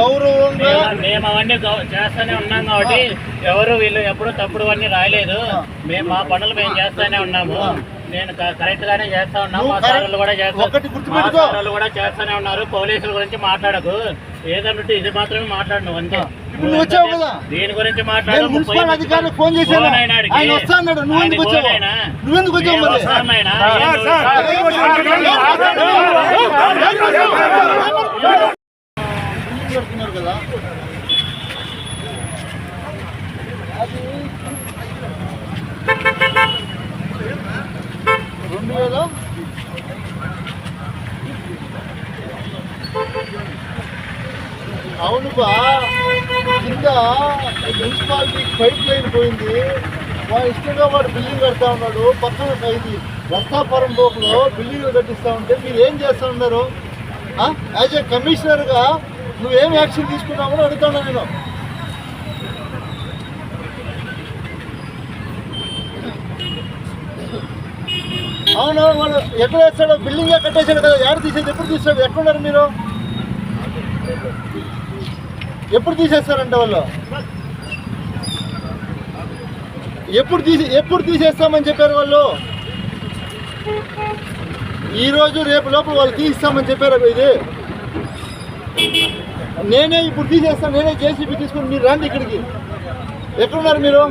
గౌరవంగా మేము అవన్నీ చేస్తానే ఉన్నాం కాబట్టి ఎవరు వీళ్ళు ఎప్పుడు తప్పుడు అన్నీ రాయలేదు. మేము మా పనులు మేము చేస్తానే ఉన్నాము. నేను కరెక్ట్ గానే చేస్తా ఉన్నాము మా సార్లు కూడా చేస్తా ఒకటి మా గుర్తుపెట్టుకో. సార్లు కూడా చేస్తానే ఉన్నారు. పోలీసుల గురించి మాట్లాడకు. ఏదంటే ఇది మాత్రమే మాట్లాడు నువ్వు అంతే నువ్వు వచ్చావు కదా. దీని గురించి నేను మున్సిపల్ అధికారికి ఫోన్ చేశాను. ఆయన వస్తా అన్నాడు. నువ్వు ఎందుకు వచ్చావు? అయినా. నువ్వెందుకు వచ్చావు మరి? కదా రెండు వేల అవును బా. కింద మున్సిపాలిటీ పైప్ లైన్ పోయింది. వాడు ఇష్టంగా వాడు బిల్డింగ్ కడతా ఉన్నాడు. పక్కన ఇది రస్తాపురం లోపల బిల్డింగ్ కట్టిస్తా ఉంటే మీరు ఏం చేస్తా ఉన్నారు? యాజ్ ఏ కమిషనర్గా నువ్వేం యాక్షన్ తీసుకున్నావు అడుగుతాను నేను. అవును వాడు ఎక్కడ వేస్తాడో బిల్డింగ్ కట్టేశాడు కదా. ఎవరు తీసేది? ఎప్పుడు తీస్తాడు ఎక్కడున్నారు మీరు? ఎప్పుడు తీసేస్తారంట వాళ్ళు? ఎప్పుడు తీసి ఎప్పుడు తీసేస్తామని చెప్పారు వాళ్ళు? ఈరోజు రేపు లోపల వాళ్ళు తీస్తామని చెప్పారు ఇది? నేనే ఇప్పుడు తీసేస్తాను నేనే జేసీబీ తీసుకుని మీరు రండి ఇక్కడికి. ఎక్కడున్నారు మీరు?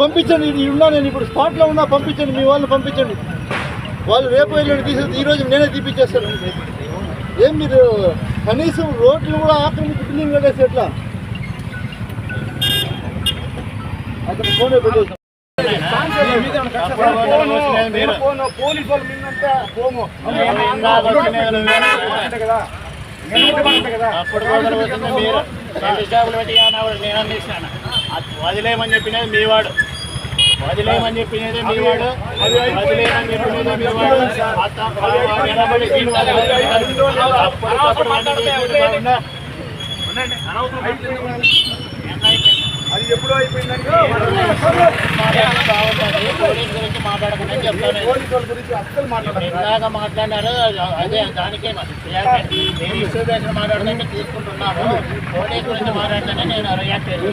పంపించండి ఇది ఉన్నా నేను ఇప్పుడు స్పాట్లో ఉన్నా పంపించండి మీ వాళ్ళని పంపించండి. వాళ్ళు రేపు వెళ్ళండి తీసేది ఈరోజు నేనే తీపిచ్చేస్తాను. ఏం మీరు కనీసం రోడ్లు కూడా ఆక్రమించి బిల్డింగ్ కట్టేసి ఎట్లా? అతను ఫోన్ పోలీసు వాళ్ళు నిన్నంతా పోము వదిలేయమని చెప్పినది మీ వాడు. వదిలేమని చెప్పినది మీ వాడు వదిలేమని మీ వాడు అది ఎప్పుడో అయిపోయిందంటే గురించి మాట్లాడకుండా చెప్తాను పోలీసు గురించి అస్సలు మాట్లాడారు అదే దానికే మరి నేను ఇష్యూ దగ్గర మాట్లాడుతుంటే తీసుకుంటున్నాను. పోలీస్ గురించి మాట్లాడుతుంటే నేను రియాక్ట్ అయ్యాను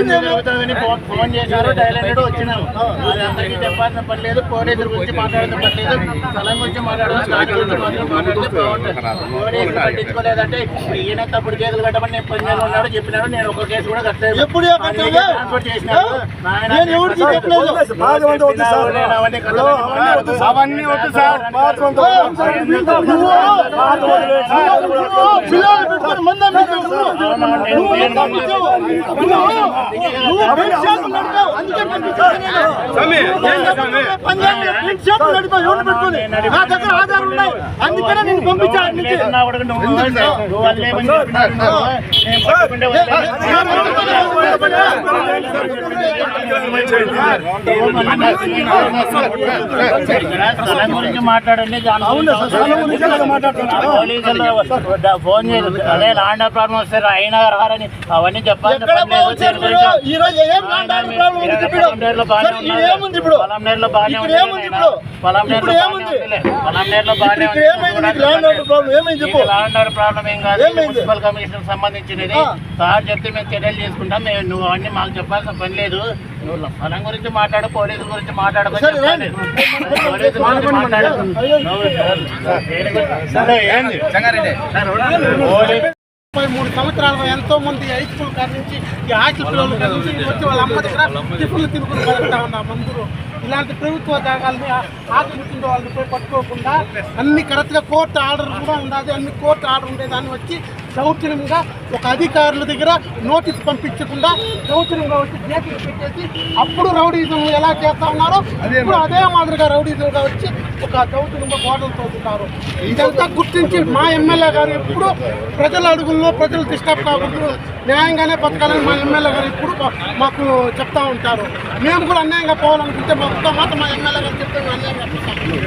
ఫోన్ చేశారు డైలెండ్ వచ్చినాము అది అందరికీ చెప్పాల్సిన పని లేదు పోలీసుల గురించి మాట్లాడిన పని లేదు స్థలం పట్టించుకోలేదంటే ఈయన తప్పుడు కేసులు కట్టమని నేను పని ఉన్నాడు చెప్పినాడు నేను ఒక కేసు కూడా కట్టలేదు? ట్రాన్స్ఫర్ చేసినాడు నేను ఎవరికి చెప్పలేదు? ఉంది వద్దు సార్. నేను అవన్నీ వద్దు సార్. పిల్లలు పెట్టుకొని మంద పెట్టుకొని? నా దగ్గర ఆధారం ఉన్నాయి అందుకనే నేను పంపించాను నువ్వు గురించి మాట్లాడండి ఫోన్ చేసి అదే లాండ్ ప్రాబ్లం వస్తే అయినా రారని అవన్నీ చెప్పాలి ప్రాబ్లం బాగానే ఉంది బాగానే లాండ్ ఆర్డర్ ప్రాబ్లం ఏం కాదు మున్సిపల్ కమిషన్ సంబంధించినది సార్ చెప్తే మేము చర్యలు చేసుకుంటాం మేము నువ్వు అవన్నీ మాకు చెప్పాల్సిన పని లేదు నువ్వు గురించి మాట్లాడు పోలీసు గురించి మాట్లాడమని సరే, చెప్పాలి. రండి. పోలీసు గురించి మాట్లాడు. నువ్వు దేని గురించి- సరే, ఏంది? పోలీసు ముప్పై మూడు సంవత్సరాలుగా ఎంతో మంది హై స్కూల్ కాడ నుంచి ఈ హాస్టల్ పిల్లలు కాడ నుంచి వచ్చి వాళ్ళ అమ్మ దగ్గర టిఫిన్లు తినుకుని బతుకుతా ఉన్నారు అందరూ ఇలాంటి ప్రభుత్వ జాగాల్ని ఆక్రమించిన వాళ్ళని పోయి పట్టుకోకుండా అన్ని కరెక్ట్గా కోర్టు ఆర్డర్ కూడా ఉండాలి. అన్ని కోర్టు ఆర్డర్ ఉండేదాన్ని వచ్చి దౌర్జన్యంగా ఒక అధికారుల దగ్గర నోటీస్ పంపించకుండా దౌర్జన్యంగా వచ్చి కేసులు పెట్టేసి అప్పుడు రౌడీజం ఎలా చేస్తా ఉన్నారో ఇప్పుడు అదే మాదిరిగా రౌడీజంగా వచ్చి ఒక దౌర్జన్యంగా గోడలు తోడుతారు ఇదంతా గుర్తించి మా ఎమ్మెల్యే గారు ఎప్పుడు ప్రజల అడుగుల్లో ప్రజలు డిస్టర్బ్ కాకూడదు. న్యాయంగానే బతకాలని మా ఎమ్మెల్యే గారు ఎప్పుడు మా- మాకు చెప్తా ఉంటారు. మేము కూడా అన్యాయంగా పోవాలనుకుంటే మా ఒక్క మాట మా ఎమ్మెల్యే గారు చెప్తే అన్యాయం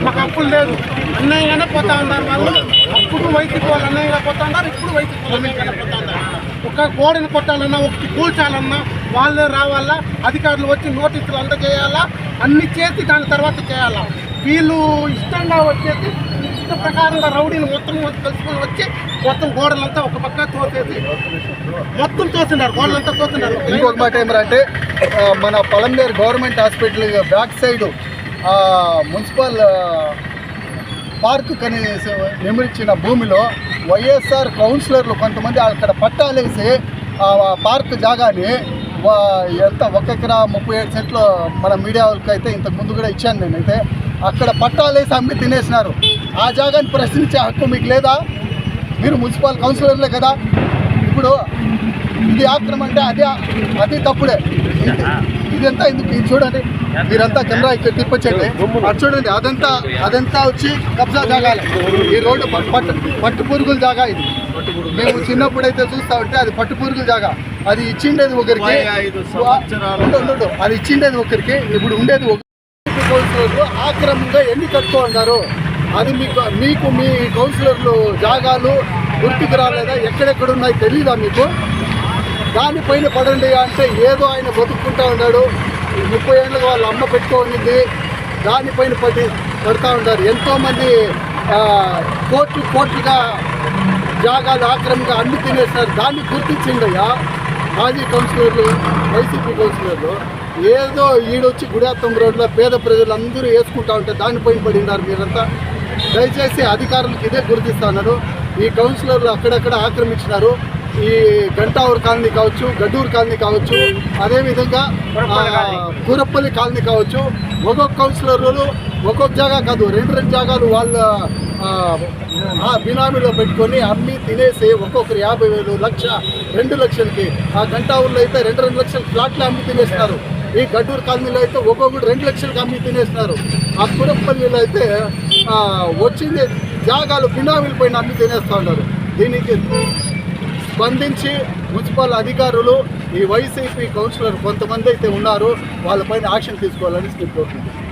మాకు అప్పులు లేదు. అన్యాయంగానే పోతా ఉన్నారు వాళ్ళు. అప్పుడు వైసీపీ వాళ్ళు అన్యాయంగా పోతా ఉన్నారు ఇప్పుడు వైసీపీ అన్యాయంగానే పోతా ఉన్నారు. ఒక గోడని కొట్టాలన్నా ఒకటి కూల్చాలన్నా వాళ్ళే రావాలా అధికారులు వచ్చి నోటీసులు అందజేయాలా అన్ని చేసి దాని తర్వాత చేయాలా. వీళ్ళు ఇష్టంగా వచ్చేసి ఇష్ట ప్రకారంగా రౌడీని మొత్తం కలుసుకొని వచ్చి మొత్తం గోడలంతా ఒక పక్క తోసేసి మొత్తం తోసినారు గోడలంతా తోసినారు ఇంకొక మాట ఏమంటే మన Polamneru government hospital back side municipal park కని నిర్మించిన భూమిలో వైఎస్ఆర్ కౌన్సిలర్లు కొంతమంది అక్కడ పట్టాలేసి ఆ పార్క్ జాగాని ఎంత ఒక ఎకరా ముప్పై ఏడు సెంట్లు మన మీడియా వాళ్ళకి అయితే ఇంతకు ముందు కూడా ఇచ్చాను నేనైతే. అక్కడ పట్టాలేసి అమ్మి తినేసినారు. ఆ జాగాని ప్రశ్నించే హక్కు మీకు లేదా? మీరు మున్సిపల్ కౌన్సిలర్లే కదా? ఇప్పుడు ఇది ఆక్రమణ అంటే అదే అది తప్పుడే. ఇది- ఇదంతా ఎందుకు? ఇది చూడండి. మీరంతా కెమెరా ఇక్కడ తిప్పొచ్చండి. అది చూడండి అదంతా అదంతా వచ్చి కబ్జా జాగాలే. ఈ రోడ్డు పట్టు పట్టు పురుగుల జాగా ఇది. మేము చిన్నప్పుడు అయితే చూస్తా ఉంటే అది పట్టు పురుగుల జాగా. అది ఇచ్చిండేది ఒకరికి. అది ఇచ్చిండేది ఒకరికి. ఇప్పుడు ఉండేది ఒక ఆక్రమంగా ఎన్ని కట్టుకో ఉన్నారు అది మీకు మీకు మీ కౌన్సిలర్లు జాగాలు గుర్తుకు రాలేదా? ఎక్కడెక్కడ ఉన్నాయి తెలీదా మీకు? దానిపైన పడండి అంటే ఏదో ఆయన బతుక్కుంటా ఉన్నాడు. ముప్పై ఏళ్ళకి వాళ్ళ అమ్మ పెట్టుకోనింది దానిపైన పడి పడుతూ ఉంటారు ఎంతోమంది కోట్లు కోట్లుగా జాగాలు ఆక్రమంగా అన్ని తినేస్తారు దాన్ని గుర్తించిండయ్యా మాజీ కౌన్సిలర్లు వైసీపీ కౌన్సిలర్లు ఏదో ఈడొచ్చి గుడాత్తం రోడ్లో పేద ప్రజలు అందరూ వేసుకుంటా ఉంటే దానిపైన పడినారు మీరంతా. దయచేసి అధికారులకు ఇదే గుర్తిస్తున్నారు ఈ కౌన్సిలర్లు అక్కడక్కడ ఆక్రమించినారు. ఈ గంటావూరు కాలనీ కావచ్చు గడ్డూరు కాలనీ కావచ్చు అదేవిధంగా కూరప్పల్లి కాలనీ కావచ్చు ఒక్కొక్క కౌన్సిలర్లు ఒక్కొక్క జాగా కాదు రెండు రెండు జాగాలు వాళ్ళ బినామీలో పెట్టుకొని అమ్మి తినేసి ఒక్కొక్కరు యాభై వేలు లక్ష రెండు లక్షలకి. ఆ గంటావూరులో అయితే రెండు రెండు లక్షల ఫ్లాట్లు అమ్మి తినేస్తున్నారు ఈ గడ్డూరు కాలనీలో అయితే ఒక్కొక్కరు రెండు లక్షలకు అమ్మి తినేస్తున్నారు ఆ కురప్పల్లిలో అయితే వచ్చింది. జాగాలు బినామీల పైన అన్ని తినేస్తూ ఉన్నారు. దీనికి స్పందించి మున్సిపల్ అధికారులు ఈ వైసీపీ కౌన్సిలర్ కొంతమంది అయితే ఉన్నారు. వాళ్ళపైన యాక్షన్ తీసుకోవాలని స్కీమ్ కోరుకుంటున్నాను